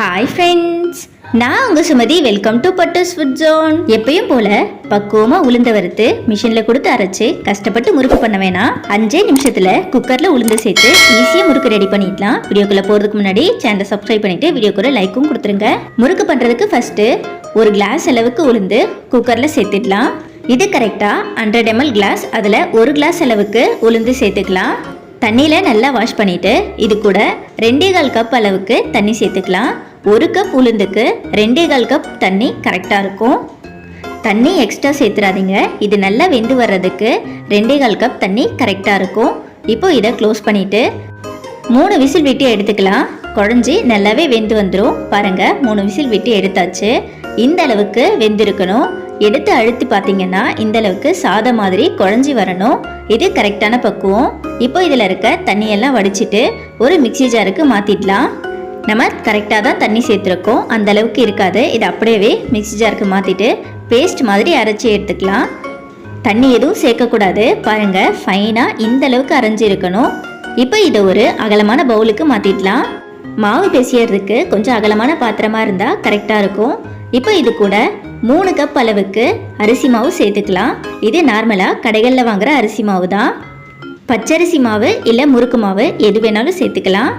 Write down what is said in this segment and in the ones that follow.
Hi friends நான் உங்க Sumathi. Welcome to butters food zone எப்பயும் போல பக்குவமாக உளுந்த வறுத்து மிஷினில் கொடுத்து அரைச்சி கஷ்டப்பட்டு முறுக்கு பண்ண வேணாம். அஞ்சே நிமிஷத்தில் குக்கரில் உளுந்து சேர்த்து ஈஸியாக முறுக்கு ரெடி பண்ணிடலாம். வீடியோக்குள்ளே போகிறதுக்கு முன்னாடி சேனலை சப்ஸ்கிரைப் பண்ணிவிட்டு வீடியோக்குள்ளே லைக்கும் கொடுத்துருங்க. முறுக்கு பண்ணுறதுக்கு ஃபஸ்ட்டு ஒரு கிளாஸ் அளவுக்கு உளுந்து குக்கரில் சேர்த்துடலாம். இது கரெக்டாக ஹண்ட்ரட் எம்எல் கிளாஸ் அதில் ஒரு கிளாஸ் அளவுக்கு உளுந்து சேர்த்துக்கலாம். தண்ணியில் நல்லா வாஷ் பண்ணிவிட்டு இது கூட ரெண்டே கால் கப் அளவுக்கு தண்ணி சேர்த்துக்கலாம். ஒரு கப் உளுந்துக்கு ரெண்டே கால் கப் தண்ணி கரெக்டாக இருக்கும். தண்ணி எக்ஸ்ட்ரா சேர்த்துறாதீங்க. இது நல்லா வெந்து வர்றதுக்கு ரெண்டே கால் கப் தண்ணி கரெக்டாக இருக்கும். இப்போ இதை க்ளோஸ் பண்ணிவிட்டு மூணு விசில் விட்டு எடுத்துக்கலாம். குழஞ்சி நல்லாவே வெந்து வந்துடும் பாருங்கள் மூணு விசில் விட்டு எடுத்தாச்சு. இந்த அளவுக்கு வெந்திருக்கணும். எடுத்து அழுத்தி பார்த்தீங்கன்னா இந்த அளவுக்கு சாதம் மாதிரி குழஞ்சி வரணும். இது கரெக்டான பக்குவம். இப்போ இதில் இருக்க தண்ணியெல்லாம் வடிச்சிட்டு ஒரு மிக்சி ஜாருக்கு மாற்றிடலாம் நம்ம கரெக்டாக தான் தண்ணி சேர்த்துருக்கோம். அந்த அளவுக்கு இருக்காது. இது அப்படியே மிக்சி ஜாருக்கு மாற்றிட்டு பேஸ்ட் மாதிரி அரைச்சி எடுத்துக்கலாம். தண்ணி எதுவும் சேர்க்கக்கூடாது. பாருங்கள் ஃபைனாக இந்த அளவுக்கு அரைஞ்சி இருக்கணும். இப்போ இதை ஒரு அகலமான பவுலுக்கு மாற்றிடலாம் மாவு பேசியறதுக்கு கொஞ்சம் அகலமான பாத்திரமா இருந்தால் கரெக்டாக இருக்கும். இப்போ இது கூட மூணு கப் அளவுக்கு அரிசி மாவு சேர்த்துக்கலாம். இது நார்மலாக கடைகளில் வாங்குகிற அரிசி மாவு தான். பச்சரிசி மாவு இல்லை முறுக்கு மாவு எது வேணாலும் சேர்த்துக்கலாம்.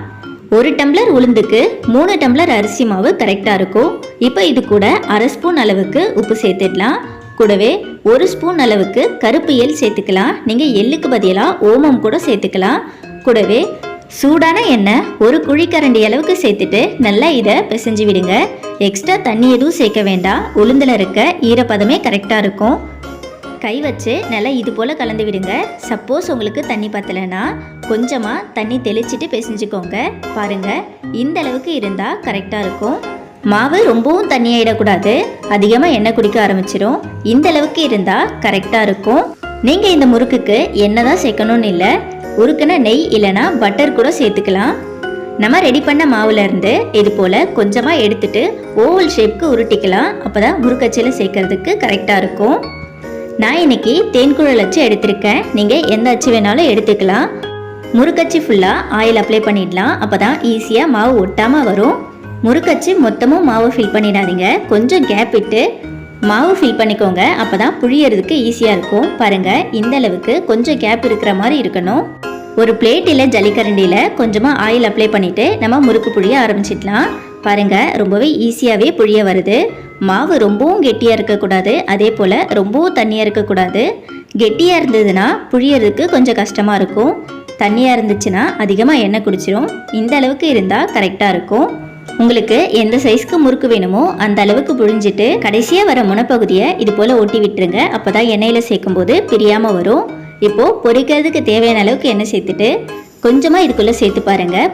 ஒரு டம்ளர் உளுந்துக்கு மூணு டம்ளர் அரிசி மாவு கரெக்டாக இருக்கும். இப்போ இது கூட அரை ஸ்பூன் அளவுக்கு உப்பு சேர்த்துடலாம். கூடவே ஒரு ஸ்பூன் அளவுக்கு கருப்பு எள் சேர்த்துக்கலாம். நீங்கள் எள்ளுக்கு பதிலாக ஓமம் கூட சேர்த்துக்கலாம். கூடவே சூடான எண்ணெய் ஒரு குழிக்கரண்டி அளவுக்கு சேர்த்துட்டு நல்லா இதை பிசைஞ்சு விடுங்க. எக்ஸ்ட்ரா தண்ணி எதுவும் சேர்க்க வேண்டாம். உளுந்தில் இருக்க ஈரப்பதமே கரெக்டாக இருக்கும். கை வச்சு நல்லா இது போல் கலந்து விடுங்க. சப்போஸ் உங்களுக்கு தண்ணி பத்தலைன்னா கொஞ்சமாக தண்ணி தெளிச்சிட்டு பிசைஞ்சுக்கோங்க. பாருங்கள் இந்த அளவுக்கு இருந்தால் கரெக்டாக இருக்கும். மாவு ரொம்பவும் தண்ணியாயிடக்கூடாது அதிகமாக எண்ணெய் குடிக்க ஆரம்பிச்சிடும் இந்த அளவுக்கு இருந்தால் கரெக்டாக இருக்கும். நீங்கள் இந்த முறுக்குக்கு எண்ணெய் தான் சேர்க்கணும்னு இல்லை உருக்குன நெய் இல்லைனா பட்டர் கூட சேர்த்துக்கலாம். நம்ம ரெடி பண்ண மாவுலேருந்து இது போல் கொஞ்சமாக எடுத்துட்டு ஓவல் ஷேப்க்கு உருட்டிக்கலாம். அப்போ தான் முறுக்கச்சியில் சேர்க்கறதுக்கு கரெக்டாக இருக்கும். நான் இன்னைக்கு தேன்குழல் அச்சு எடுத்திருக்கேன். நீங்கள் எந்த அச்சு வேணாலும் எடுத்துக்கலாம். முறுக்கச்சி ஃபுல்லாக ஆயில் அப்ளை பண்ணிடலாம். அப்போ தான் ஈஸியாக மாவு ஒட்டாமல் வரும். முறுக்கச்சு மொத்தமும் மாவு ஃபில் பண்ணிடாதீங்க. கொஞ்சம் கேப் விட்டு மாவு ஃபில் பண்ணிக்கோங்க. அப்போ தான் புழியறதுக்கு ஈஸியாக இருக்கும். பாருங்கள் இந்த அளவுக்கு கொஞ்சம் கேப் இருக்கிற மாதிரி இருக்கணும். ஒரு பிளேட்டில் ஜல்லிக்கரண்டியில் கொஞ்சமாக ஆயில் அப்ளை பண்ணிவிட்டு நம்ம முறுக்கு புழிய ஆரம்பிச்சிடலாம். பாருங்கள் ரொம்பவே ஈஸியாகவே புழிய வருது. மாவு ரொம்பவும் கெட்டியாக இருக்கக்கூடாது. அதே போல் ரொம்பவும் தண்ணியாக இருக்கக்கூடாது. கெட்டியாக இருந்ததுன்னா புழியறதுக்கு கொஞ்சம் கஷ்டமாக இருக்கும். தண்ணியாக இருந்துச்சுன்னா அதிகமாக எண்ணெய் குடிச்சிரும். இந்த அளவுக்கு இருந்தால் கரெக்டாக இருக்கும். உங்களுக்கு எந்த சைஸ்க்கு முறுக்கு வேணுமோ அந்த அளவுக்கு புழிஞ்சிட்டு கடைசியாக வர முனப்பகுதியை இது போல் ஒட்டி விட்டுருங்க. அப்போ தான் எண்ணெயில் சேர்க்கும்போது பிரியாமல் வரும். இப்போது பொரிக்கிறதுக்கு தேவையான அளவுக்கு எண்ணெய் சேர்த்துட்டு கொஞ்சமாக இதுக்குள்ளே சேர்த்து பாருங்கள்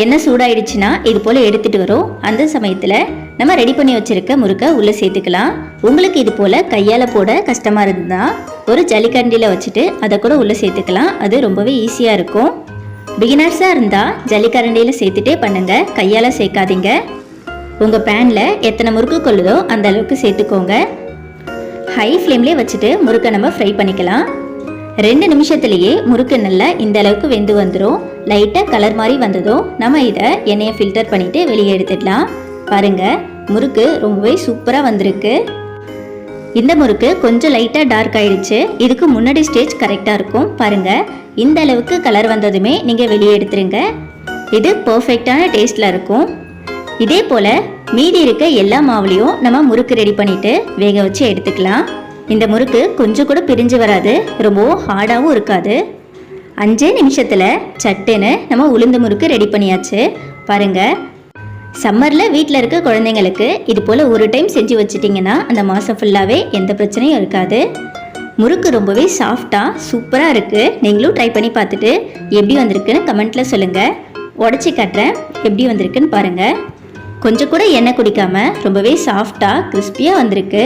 எண்ணெய் சூடாயிடுச்சுன்னா இது போல் எடுத்துகிட்டு வரும். அந்த சமயத்தில் நம்ம ரெடி பண்ணி வச்சுருக்க முறுக்கை உள்ளே சேர்த்துக்கலாம். உங்களுக்கு இது போல் கையால் போட கஷ்டமாக இருந்தால் ஒரு ஜல்லிக்கண்டியில் வச்சுட்டு அதை கூட உள்ளே சேர்த்துக்கலாம். அது ரொம்பவே ஈஸியாக இருக்கும். பிகினர்ஸாக இருந்தால் ஜல்லிக்கரண்டியில் சேர்த்துட்டே பண்ணுங்கள் கையால் சேர்க்காதீங்க. உங்கள் பேனில் எத்தனை முறுக்கு கொள்ளுதோ அந்த அளவுக்கு சேர்த்துக்கோங்க. ஹை ஃப்ளேம்லேயே வச்சுட்டு முறுக்கை நம்ம ஃப்ரை பண்ணிக்கலாம். ரெண்டு நிமிஷத்துலேயே முறுக்கு நல்லா இந்த அளவுக்கு வெந்து வந்துடும் லைட்டாக கலர் மாதிரி வந்ததும் நம்ம இதை எண்ணெயை ஃபில்டர் பண்ணிவிட்டு வெளியே எடுத்துடலாம். பாருங்கள் முறுக்கு ரொம்பவே சூப்பராக வந்திருக்கு. இந்த முறுக்கு கொஞ்சம் லைட்டாக டார்க் ஆயிடுச்சு. இதுக்கு முன்னாடி ஸ்டேஜ் கரெக்டாக இருக்கும். பாருங்கள் இந்த அளவுக்கு கலர் வந்ததுமே நீங்கள் வெளியே எடுத்துருங்க. இது பர்ஃபெக்டான டேஸ்ட்டில் இருக்கும். இதே போல் மீதி இருக்க எல்லா மாவுலேயும் நம்ம முறுக்கு ரெடி பண்ணிவிட்டு வேக வச்சு எடுத்துக்கலாம். இந்த முறுக்கு கொஞ்சம் கூட பிரிஞ்சு வராது. ரொம்பவும் ஹார்டாகவும் இருக்காது. அஞ்சே நிமிஷத்தில் சட்டுன்னு நம்ம உளுந்து முறுக்கு ரெடி பண்ணியாச்சு. பாருங்கள் சம்மரில் வீட்டில் இருக்க குழந்தைங்களுக்கு இது போல் ஒரு டைம் செஞ்சு வச்சிட்டிங்கன்னா அந்த மாதம் ஃபுல்லாகவே எந்த பிரச்சனையும் இருக்காது. முறுக்கு ரொம்பவே சாஃப்டாக சூப்பராக இருக்குது நீங்களும் ட்ரை பண்ணி பார்த்துட்டு எப்படி வந்திருக்குன்னு கமெண்ட்டில் சொல்லுங்கள் உடச்சி காட்டுறேன். எப்படி வந்திருக்குன்னு பாருங்கள் கொஞ்சம் கூட எண்ணெய் குடிக்காமல் ரொம்பவே சாஃப்டாக கிறிஸ்பியாக வந்திருக்கு.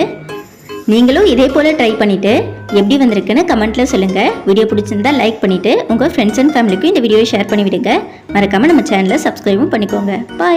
நீங்களும் இதே போல் ட்ரை பண்ணிவிட்டு எப்படி வந்திருக்குன்னு கமெண்ட்டில் சொல்லுங்கள் வீடியோ பிடிச்சிருந்தா லைக் பண்ணிவிட்டு உங்கள் ஃப்ரெண்ட்ஸ் அண்ட் ஃபேமிலிக்கும் இந்த வீடியோவை ஷேர் பண்ணி விடுங்க மறக்காமல் நம்ம சேனலை சப்ஸ்கிரைபும் பண்ணிக்கோங்க. பாய்